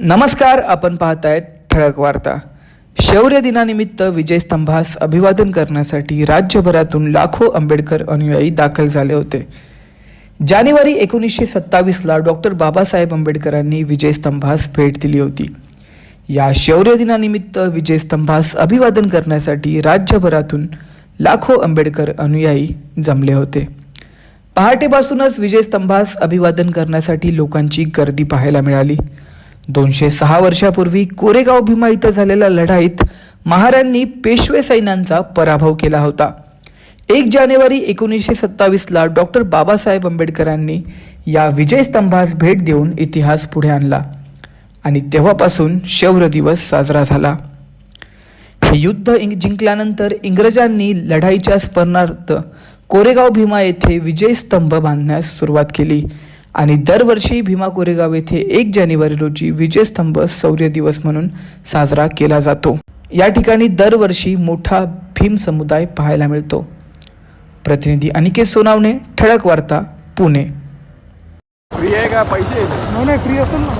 नमस्कार आपण पाहतायत ठळक वार्ता. शौर्य दिनानिमित्त विजयस्तंभास अभिवादन करण्यासाठी राज्यभरातून लाखो आंबेडकर अनुयायी दाखल झाले होते. जानेवारी एकोणीसशे सत्तावीसला डॉक्टर बाबासाहेब आंबेडकरांनी विजयस्तंभास भेट दिली होती. या शौर्य दिनानिमित्त विजयस्तंभास अभिवादन करण्यासाठी राज्यभरातून लाखो आंबेडकर अनुयायी जमले होते. पहाटेपासूनच विजयस्तंभास अभिवादन करण्यासाठी लोकांची गर्दी पाहायला मिळाली. दोनशे सहा वर्षापूर्वी कोरेगाव भीमा इथं झालेल्या लढाईत महारांनी पेशवे सैन्यांचा पराभव केला होता. एक जानेवारी एकोणीसशे सत्तावीसला डॉक्टर बाबासाहेब आंबेडकरांनी या विजयस्तंभास भेट देऊन इतिहास पुढे आणला आणि तेव्हापासून शौर्य दिवस साजरा झाला. हे युद्ध इंग जिंकल्यानंतर इंग्रजांनी लढाईच्या स्मरणार्थ कोरेगाव भीमा येथे विजयस्तंभ बांधण्यास सुरुवात केली. आणि दरवर्षी भीमा कोरेगाव येथे एक जानेवारी रोजी विजयस्तंभ शौर्य दिवस म्हणून साजरा केला जातो. या ठिकाणी दरवर्षी मोठा भीम समुदाय पाहायला मिळतो. प्रतिनिधी अनिकेत सोनावणे ठळक वार्ता पुणे. फ्री आहे का? पैसे? नाही नाही फ्री असेल ना.